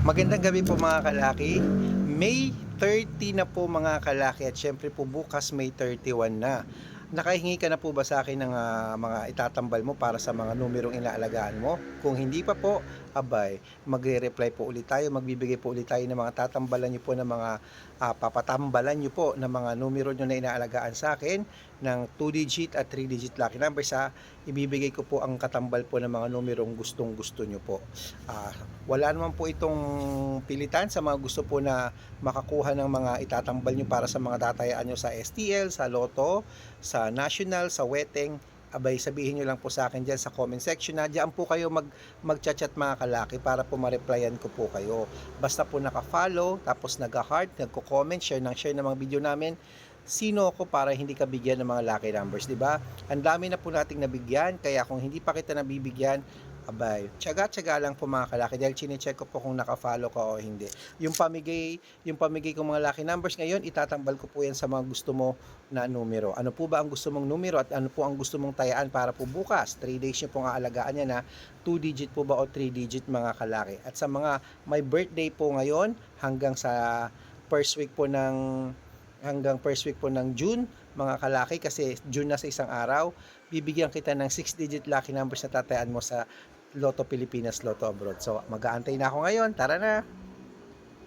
Magandang gabi po mga kalaki. May 30 na po mga kalaki at syempre po bukas May 31 na. Nakahingi ka na po ba sa akin ng ah, mga itatambal mo para sa mga numerong inaalagaan mo? Kung hindi pa po, abay, magre-reply po ulit tayo, magbibigay po ulit tayo ng mga tatambalan nyo po ng mga ah, papatambalan nyo po ng mga numero nyo na inaalagaan sa akin ng 2-digit at 3-digit lucky number sa ibibigay ko po ang katambal po ng mga numerong gustong gusto nyo po. Ah, wala naman po itong pilitan sa mga gusto po na makakuha ng mga itatambal nyo para sa mga tatayaan nyo sa STL, sa Lotto, sa National, sa Weteng, abay sabihin nyo lang po sa akin dyan sa comment section na dyan po kayo mag, mag-chat mga kalaki para po ma-replyan ko po kayo. Basta po naka-follow, tapos nag-heart, nagko-comment, share ng share ng mga video namin, sino ako para hindi ka bigyan ng mga lucky numbers, di ba? Ang dami na po nating nabigyan, kaya kung hindi pa kita nabibigyan, abay, tsaga-tsaga lang po mga kalaki dahil chinecheck ko po kung naka-follow ka o hindi. Yung pamigay, yung pamigay kong mga lucky numbers ngayon, itatambal ko po yan sa mga gusto mo na numero. Ano po ba ang gusto mong numero at ano po ang gusto mong tayaan para po bukas? 3 days nyo pong aalagaan yan na 2 digit po ba o 3 digit mga kalaki. At sa mga may birthday po ngayon hanggang sa first week po ng hanggang first week po ng June mga kalaki kasi June na sa isang araw bibigyan kita ng 6 digit lucky numbers na tatayaan mo sa Lotto Pilipinas Lotto Abroad. So mag-aantay na ako ngayon. Tara na